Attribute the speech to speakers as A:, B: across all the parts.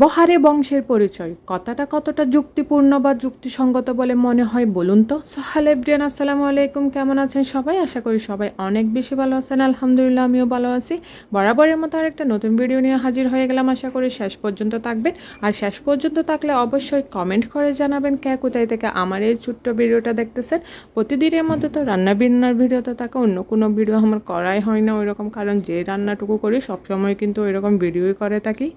A: ব্যবহারে বংশের পরিচয়। কথাটা কতটা যুক্তিপূর্ণ বা যুক্তিসঙ্গত বলে মনে হয় বলুন তো? সো হ্যালো এভরিয়ান, আসসালামু আলাইকুম। কেমন আছেন সবাই? আশা করি সবাই অনেক বেশি ভালো আছেন। আলহামদুলিল্লাহ, আমিও ভালো আছি। বরাবরের মতো আর একটা নতুন ভিডিও নিয়ে হাজির হয়ে গেলাম। আশা করি শেষ পর্যন্ত থাকবেন। আর শেষ পর্যন্ত থাকলে অবশ্যই কমেন্ট করে জানাবেন কে কোথায় থেকে আমার এই ছোট্ট ভিডিওটা দেখতেছেন। প্রতিদিনের মধ্যে তো রান্না বিন্নার ভিডিও তো থাকে অন্য কোনো ভিডিও আমার করাই হয় না ওইরকম। কারণ যে রান্নাটুকু করি সবসময় কিন্তু ওইরকম ভিডিওই করে থাকি।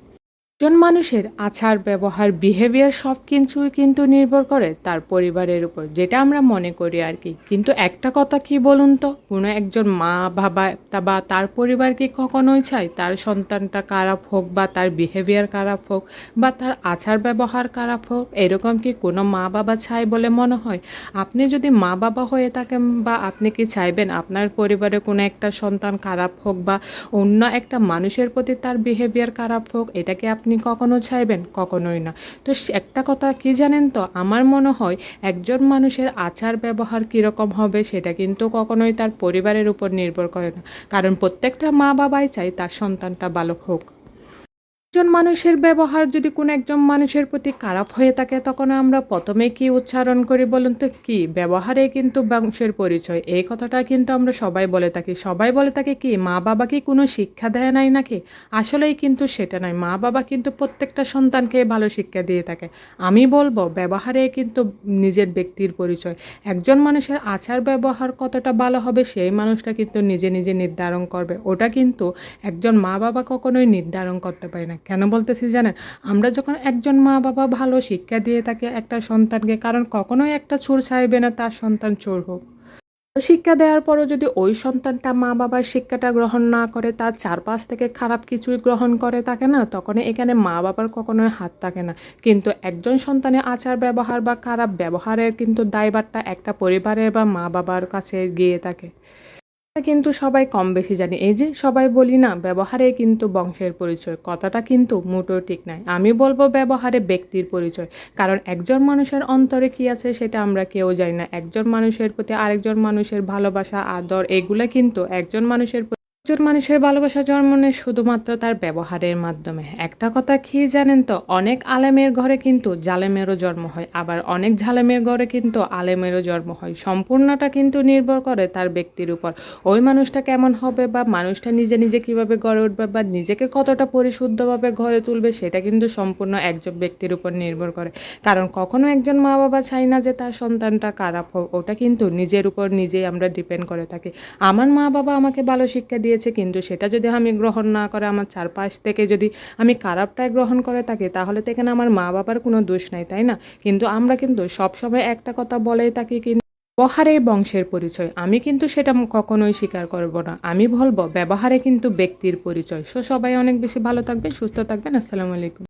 A: একজন মানুষের আচার, ব্যবহার বিহেভিয়ার সব কিছুই কিন্তু নির্ভর করে তার পরিবারের উপর, যেটা আমরা মনে করি আর কি। কিন্তু একটা কথা কি বলুন তো? কোনো একজন মা বাবা বা তার পরিবার কি কখনোই চায়? তার সন্তানটা খারাপ হোক বা তার বিহেভিয়ার খারাপ হোক বা তার আচার, ব্যবহার খারাপ হোক, এরকম কি কোনো মা বাবা চায় বলে মনে হয়? আপনি যদি মা বাবা হয়ে থাকেন বা আপনি কি চাইবেন আপনার পরিবারে কোনো একটা সন্তান খারাপ হোক বা অন্য একটা মানুষের প্রতি তার বিহেভিয়ার খারাপ হোক এটাকে আপনি কখনো চাইবেন, কখনোই না। তো একটা কথা কি জানেন তো? আমার মনে হয় একজন মানুষের আচার ব্যবহার কীরকম হবে সেটা কিন্তু কখনোই তার পরিবারের উপর নির্ভর করে না। কারণ প্রত্যেকটা মা বাবাই চায় তার সন্তানটা বালক হোক। একজন মানুষের ব্যবহার যদি কোনো একজন মানুষের প্রতি খারাপ হয়ে থাকে, তখন আমরা প্রথমে কি উচ্চারণ করি বলুন তো? কি? ব্যবহারে কিন্তু বংশের পরিচয়। এই কথাটা কিন্তু আমরা সবাই বলে থাকি। সবাই বলে থাকে কি, মা বাবা কি কোনো শিক্ষা দেয় নাই নাকি? আসলেই কিন্তু সেটা নয় মা বাবা কিন্তু প্রত্যেকটা সন্তানকে ভালো শিক্ষা দিয়ে থাকে। আমি বলব, ব্যবহারে কিন্তু নিজের ব্যক্তির পরিচয়। একজন মানুষের আচার ব্যবহার কতটা ভালো হবে, সেই মানুষটা কিন্তু নিজে নিজে নির্ধারণ করবে। ওটা কিন্তু একজন মা বাবা কখনোই নির্ধারণ করতে পারে না। কেন বলতেছি জানেন? আমরা যখন একজন মা বাবা ভালো শিক্ষা দিয়ে থাকে একটা সন্তানকে, কারণ কখনোই একটা চোর চাইবে না, তার সন্তান চোর হোক। শিক্ষা দেওয়ার পরও যদি ওই সন্তানটা মা বাবার শিক্ষাটা গ্রহণ না করে, তার চারপাশ থেকে খারাপ কিছুই গ্রহণ করে থাকে না তখন এখানে মা বাবার কখনোই হাত থাকে না। কিন্তু একজন সন্তানের আচার ব্যবহার বা খারাপ ব্যবহারের কিন্তু দায়ভারটা একটা পরিবারের বা মা বাবার কাছে গিয়ে থাকে। কিন্তু সবাই কম বেশি জানি। এই যে সবাই বলি না, ব্যবহারে কিন্তু বংশের পরিচয়। কথাটা কিন্তু মোটেও ঠিক নয়। আমি বলব ব্যবহারে ব্যক্তির পরিচয়। কারণ একজন মানুষের অন্তরে কি আছে সেটা আমরা কেউ জানি না। একজন মানুষের প্রতি আরেকজন মানুষের ভালোবাসা, আদর, এগুলো কিন্তু একজন মানুষের একজন মানুষের ভালোবাসা জন্মনে শুধুমাত্র তার ব্যবহারের মাধ্যমে। একটা কথা কি জানেন তো? অনেক আলেমের ঘরে কিন্তু জালেমেরও জন্ম হয়, আবার অনেক ঝালেমের ঘরে কিন্তু আলেমেরও জন্ম হয়। সম্পূর্ণটা কিন্তু নির্ভর করে তার ব্যক্তির উপর। ওই মানুষটা কেমন হবে বা মানুষটা নিজে নিজে কীভাবে গড়ে উঠবে বা নিজেকে কতটা পরিশুদ্ধভাবে গড়ে তুলবে, সেটা কিন্তু সম্পূর্ণ একজন ব্যক্তির উপর নির্ভর করে। কারণ কখনো একজন মা বাবা চাই না যে তার সন্তানটা খারাপ হোক, ওটা কিন্তু নিজের উপর নিজেই আমরা ডিপেন্ড করে থাকি। আমার মা বাবা আমাকে ভালো শিক্ষা দিয়েছে, কিন্তু সেটা যদি আমি গ্রহণ না করে, আমার চারপাশ থেকে যদি আমি খারাপটাই গ্রহণ করে থাকি, তাহলে তো এখানে আমার মা বাবার কোনো দোষ নাই, তাই না? কিন্তু আমরা কিন্তু সবসময় একটা কথা বলেই থাকি কিন্তু ব্যবহারে বংশের পরিচয়। আমি কিন্তু সেটা কখনোই স্বীকার করব না। আমি বলব, ব্যবহারে কিন্তু ব্যক্তির পরিচয়। সো সবাই অনেক বেশি ভালো থাকবে সুস্থ থাকবেন। আসসালামু আলাইকুম।